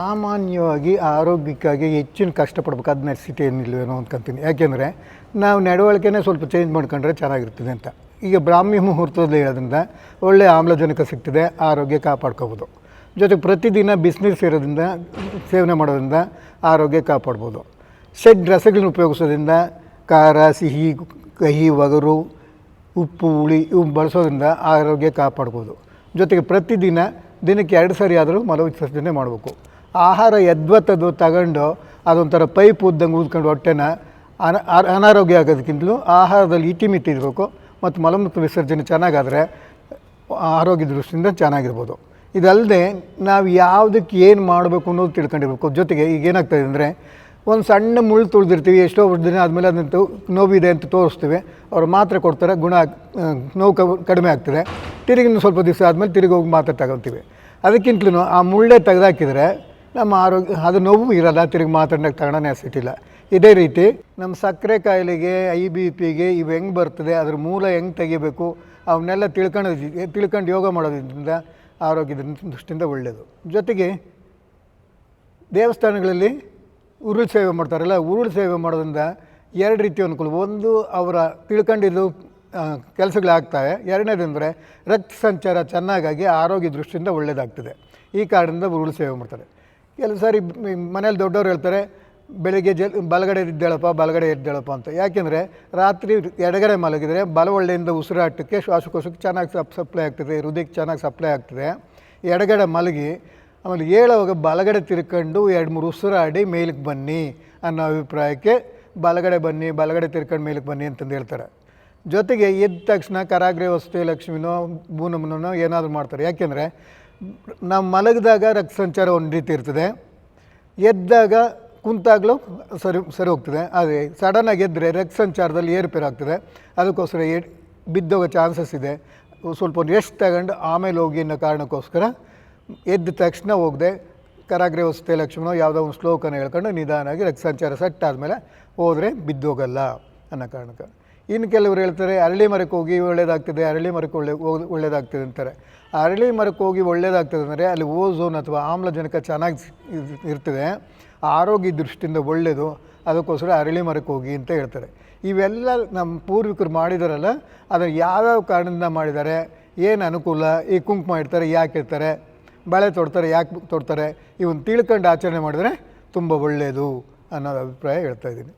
ಸಾಮಾನ್ಯವಾಗಿ ಆರೋಗ್ಯಕ್ಕಾಗಿ ಹೆಚ್ಚಿನ ಕಷ್ಟಪಡ್ಬೇಕು. ಅದು ಸ್ಥಿತಿ ಏನಿಲ್ವೇನೋ ಅಂದ್ಕೊಂತೀನಿ ಯಾಕೆಂದರೆ ನಾವು ನಡವಳಿಕೆನೇ ಸ್ವಲ್ಪ ಚೇಂಜ್ ಮಾಡ್ಕೊಂಡ್ರೆ ಚೆನ್ನಾಗಿರ್ತದೆ ಅಂತ. ಈಗ ಬ್ರಾಹ್ಮಿ ಮುಹೂರ್ತದಲ್ಲಿ ಹೇಳೋದ್ರಿಂದ ಒಳ್ಳೆಯ ಆಮ್ಲಜನಕ ಸಿಗ್ತದೆ, ಆರೋಗ್ಯ ಕಾಪಾಡ್ಕೋಬೋದು. ಜೊತೆಗೆ ಪ್ರತಿದಿನ ಬಿಸಿನೀರು ಸೇರೋದ್ರಿಂದ ಸೇವನೆ ಮಾಡೋದ್ರಿಂದ ಆರೋಗ್ಯ ಕಾಪಾಡ್ಬೋದು. ಶೆಡ್ ರಸಗಳನ್ನ ಉಪಯೋಗಿಸೋದ್ರಿಂದ ಖಾರ, ಸಿಹಿ, ಕಹಿ, ಒಗರು, ಉಪ್ಪು, ಹುಳಿ ಇವು ಬಳಸೋದ್ರಿಂದ ಆರೋಗ್ಯ ಕಾಪಾಡ್ಬೋದು. ಜೊತೆಗೆ ಪ್ರತಿದಿನ ದಿನಕ್ಕೆ ಎರಡು ಸಾರಿ ಆದರೂ ಮಲವಿಸರ್ಜನೆ ಮಾಡಬೇಕು. ಆಹಾರ ಯದ್ವತ್ತದು ತಗೊಂಡು ಅದೊಂಥರ ಪೈಪ್ ಉದ್ದಂಗೆ ಊದ್ಕೊಂಡು ಹೊಟ್ಟೆನ ಅನ ಅನಾರೋಗ್ಯ ಆಗೋದಕ್ಕಿಂತಲೂ ಆಹಾರದಲ್ಲಿ ಮಿಟ್ಟಿ ಇರಬೇಕು ಮತ್ತು ಮಲಮೂತ್ರ ವಿಸರ್ಜನೆ ಚೆನ್ನಾಗಾದರೆ ಆರೋಗ್ಯ ದೃಷ್ಟಿಯಿಂದ ಚೆನ್ನಾಗಿರ್ಬೋದು. ಇದಲ್ಲದೆ ನಾವು ಯಾವುದಕ್ಕೆ ಏನು ಮಾಡಬೇಕು ಅನ್ನೋದು ತಿಳ್ಕೊಂಡಿರ್ಬೇಕು. ಜೊತೆಗೆ ಈಗ ಏನಾಗ್ತದೆ ಅಂದರೆ ಒಂದು ಸಣ್ಣ ಮುಳ್ಳು ತುಳಿದಿರ್ತೀವಿ, ಎಷ್ಟೋ ದಿನ ಆದಮೇಲೆ ಅದನ್ನು ನೋವಿದೆ ಅಂತ ತೋರಿಸ್ತೀವಿ. ಅವ್ರು ಮಾತ್ರೆ ಕೊಡ್ತಾರೆ, ಗುಣ ನೋವು ಕಡಿಮೆ ಆಗ್ತದೆ. ತಿರುಗಿ ಸ್ವಲ್ಪ ದಿವಸ ಆದಮೇಲೆ ತಿರುಗಿ ಹೋಗಿ ಮಾತ್ರೆ ತಗೊಳ್ತೀವಿ. ಅದಕ್ಕಿಂತಲೂ ಆ ಮುಳ್ಳೆ ತೆಗೆದಾಕಿದರೆ ನಮ್ಮ ಆರೋಗ್ಯ, ಅದು ನೋವು ಇರಲ್ಲ, ತಿರುಗಿ ಮಾತಾಡೋಕ್ಕೆ ತಗೊಳ್ಳೋನೇ ಅಸಿಟ್ಟಿಲ್ಲ ಇದೇ ರೀತಿ ನಮ್ಮ ಸಕ್ಕರೆ ಕಾಯಿಲೆಗೆ, ಐ ಬಿ ಪಿಗೆ ಇವು ಹೆಂಗೆ ಬರ್ತದೆ, ಅದ್ರ ಮೂಲ ಹೆಂಗೆ ತೆಗಿಬೇಕು, ಅವನ್ನೆಲ್ಲ ತಿಳ್ಕೊಂಡು ತಿಳ್ಕೊಂಡು ಯೋಗ ಮಾಡೋದ್ರಿಂದ ಆರೋಗ್ಯದ ದೃಷ್ಟಿಯಿಂದ ಒಳ್ಳೆಯದು ಜೊತೆಗೆ ದೇವಸ್ಥಾನಗಳಲ್ಲಿ ಉರುಳು ಸೇವೆ ಮಾಡ್ತಾರಲ್ಲ, ಉರುಳು ಸೇವೆ ಮಾಡೋದ್ರಿಂದ ಎರಡು ರೀತಿ ಅನುಕೂಲ ಒಂದು, ಅವರ ತಿಳ್ಕೊಂಡಿದ್ದು ಕೆಲಸಗಳಾಗ್ತವೆ. ಎರಡನೇದಂದರೆ ರಕ್ತ ಸಂಚಾರ ಚೆನ್ನಾಗಾಗಿ ಆರೋಗ್ಯ ದೃಷ್ಟಿಯಿಂದ ಒಳ್ಳೆಯದಾಗ್ತದೆ ಈ ಕಾರಣದಿಂದ ಉರುಳು ಸೇವೆ ಮಾಡ್ತಾರೆ. ಕೆಲವು ಸಾರಿ ಮನೇಲಿ ದೊಡ್ಡವ್ರು ಹೇಳ್ತಾರೆ, ಬೆಳಿಗ್ಗೆ ಜಲ್ ಬಲಗಡೆ ಇದ್ದೇಳಪ್ಪ ಬಲಗಡೆ ಇದ್ದೇಳಪ್ಪ ಅಂತ. ಯಾಕೆಂದರೆ ರಾತ್ರಿ ಎಡಗಡೆ ಮಲಗಿದರೆ ಬಲವಳ್ಳೆಯಿಂದ ಉಸಿರಾಟಕ್ಕೆ ಶ್ವಾಸಕೋಶಕ್ಕೆ ಚೆನ್ನಾಗಿ ಸಪ್, ಸಪ್ಲೈ ಆಗ್ತದೆ, ಹೃದಯಕ್ಕೆ ಚೆನ್ನಾಗಿ ಸಪ್ಲೈ ಆಗ್ತದೆ. ಎಡಗಡೆ ಮಲಗಿ, ಆಮೇಲೆ ಏಳುವಾಗ ಬಲಗಡೆ ತಿರ್ಕೊಂಡು ಎರಡು ಮೂರು ಉಸಿರಾಡಿ ಮೇಲಕ್ಕೆ ಬನ್ನಿ ಅನ್ನೋ ಅಭಿಪ್ರಾಯಕ್ಕೆ ಬಲಗಡೆ ಬನ್ನಿ, ಬಲಗಡೆ ತಿರ್ಕೊಂಡು ಮೇಲಕ್ಕೆ ಬನ್ನಿ ಅಂತಂದು ಹೇಳ್ತಾರೆ. ಜೊತೆಗೆ ಎದ್ದ ತಕ್ಷಣ ಕರಾಗ್ರೆ ವಸ್ತು, ಲಕ್ಷ್ಮಿನೋ, ಬೂನಮ್ಮನೋ ಏನಾದರೂ ಮಾಡ್ತಾರೆ. ಯಾಕೆಂದರೆ ನಾವು ಮಲಗಿದಾಗ ರಕ್ತ ಸಂಚಾರ ಒಂದು ರೀತಿ ಇರ್ತದೆ. ಎದ್ದಾಗ ಕುಂತಾಗಲೂ ಸರಿ ಸರಿ ಹೋಗ್ತದೆ. ಆದರೆ ಸಡನ್ನಾಗಿ ಎದ್ದರೆ ರಕ್ತ ಸಂಚಾರದಲ್ಲಿ ಏರುಪೇರು ಆಗ್ತದೆ. ಅದಕ್ಕೋಸ್ಕರ ಏ, ಬಿದ್ದೋಗೋ ಚಾನ್ಸಸ್ ಇದೆ. ಸ್ವಲ್ಪ ಒಂದು ರೆಸ್ಟ್ ತಗೊಂಡು ಆಮೇಲೆ ಹೋಗಿ ಅನ್ನೋ ಕಾರಣಕ್ಕೋಸ್ಕರ ಎದ್ದ ತಕ್ಷಣ ಹೋಗದೆ, ಕರಾಗ್ರೆ ವಸ್ತೆ ಲಕ್ಷ್ಮಣ ಯಾವುದೋ ಒಂದು ಶ್ಲೋಕನ ಹೇಳ್ಕೊಂಡು ನಿಧಾನವಾಗಿ ರಕ್ತ ಸಂಚಾರ ಸೆಟ್ ಆದಮೇಲೆ ಹೋದರೆ ಬಿದ್ದೋಗಲ್ಲ ಅನ್ನೋ ಕಾರಣಕ್ಕೆ. ಇನ್ನು ಕೆಲವರು ಹೇಳ್ತಾರೆ, ಅರಳಿ ಮರಕ್ಕೆ ಹೋಗಿ ಒಳ್ಳೇದಾಗ್ತದೆ, ಅರಳಿ ಮರಕ್ಕೆ ಒಳ್ಳೆ ಒಳ್ಳೇದಾಗ್ತದೆ ಅಂತಾರೆ. ಅರಳಿ ಮರಕ್ಕೆ ಹೋಗಿ ಒಳ್ಳೇದಾಗ್ತದೆ ಅಂದರೆ ಅಲ್ಲಿ ಓಝೋನ್ ಅಥವಾ ಆಮ್ಲಜನಕ ಚೆನ್ನಾಗಿ ಇರ್ತದೆ. ಆರೋಗ್ಯ ದೃಷ್ಟಿಯಿಂದ ಒಳ್ಳೆಯದು ಅದಕ್ಕೋಸ್ಕರ ಅರಳಿ ಮರಕ್ಕೆ ಹೋಗಿ ಅಂತ ಹೇಳ್ತಾರೆ. ಇವೆಲ್ಲ ನಮ್ಮ ಪೂರ್ವಿಕರು ಮಾಡಿದಾರಲ್ಲ ಅದನ್ನು ಯಾವ್ಯಾವ ಕಾರಣದಿಂದ ಮಾಡಿದ್ದಾರೆ, ಏನು ಅನುಕೂಲ, ಈ ಕುಂಕುಮ ಇಡ್ತಾರೆ, ಯಾಕೆ ಇರ್ತಾರೆ ಬಳೆ ತೊಡ್ತಾರೆ, ಯಾಕೆ ತೊಡ್ತಾರೆ ಇವನ್ನ ತಿಳ್ಕೊಂಡು ಆಚರಣೆ ಮಾಡಿದ್ರೆ ತುಂಬ ಒಳ್ಳೆಯದು ಅನ್ನೋ ಅಭಿಪ್ರಾಯ ಹೇಳ್ತಾ ಇದ್ದೀನಿ.